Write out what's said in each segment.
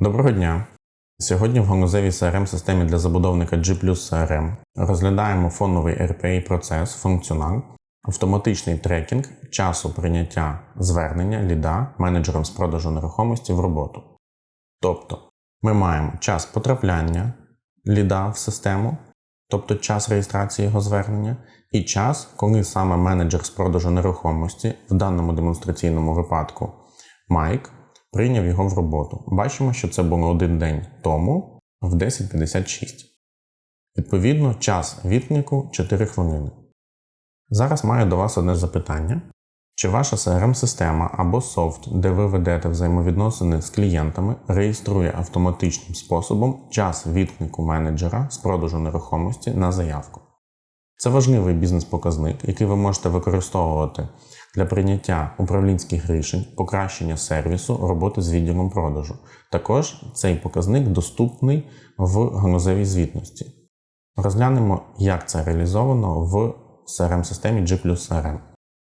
Доброго дня! Сьогодні в ганузевій crm системі для забудовника G CRM розглядаємо фоновий RPA процес, функціонал, автоматичний трекінг часу прийняття звернення ліда менеджером з продажу нерухомості в роботу. Тобто ми маємо час потрапляння ліда в систему, тобто час реєстрації його звернення, і час, коли саме менеджер з продажу нерухомості, в даному демонстраційному випадку Майк, прийняв його в роботу. Бачимо, що це було один день тому в 10.56. Відповідно, час відклику 4 хвилини. Зараз маю до вас одне запитання. Чи ваша CRM-система або софт, де ви ведете взаємовідносини з клієнтами, реєструє автоматичним способом час відклику менеджера з продажу нерухомості на заявку? Це важливий бізнес-показник, який ви можете використовувати для прийняття управлінських рішень, покращення сервісу, роботи з відділом продажу. Також цей показник доступний в ганузевій звітності. Розглянемо, як це реалізовано в CRM-системі G CRM.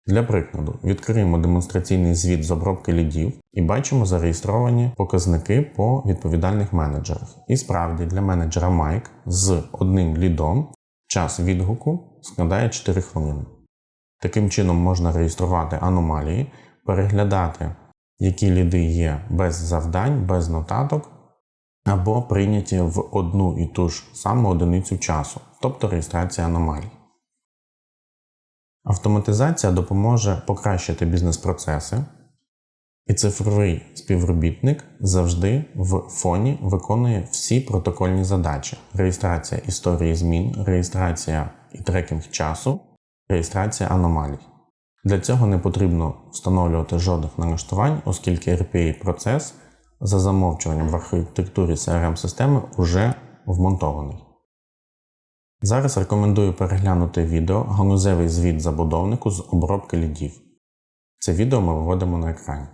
Для прикладу, відкриємо демонстраційний звіт з обробки лідів і бачимо зареєстровані показники по відповідальних менеджерах. І справді для менеджера Mike з одним лідом час відгуку складає 4 хвилини. Таким чином можна реєструвати аномалії, переглядати, які ліди є без завдань, без нотаток, або прийняті в одну і ту ж саму одиницю часу, тобто реєстрація аномалій. Автоматизація допоможе покращити бізнес-процеси, і цифровий співробітник завжди в фоні виконує всі протокольні задачі: реєстрація історії змін, реєстрація і трекінг часу, реєстрація аномалій. Для цього не потрібно встановлювати жодних налаштувань, оскільки RPA-процес за замовчуванням в архітектурі CRM-системи вже вмонтований. Зараз рекомендую переглянути відео ганузевий звіт забудовнику з обробки лідів. Це відео ми виводимо на екрані.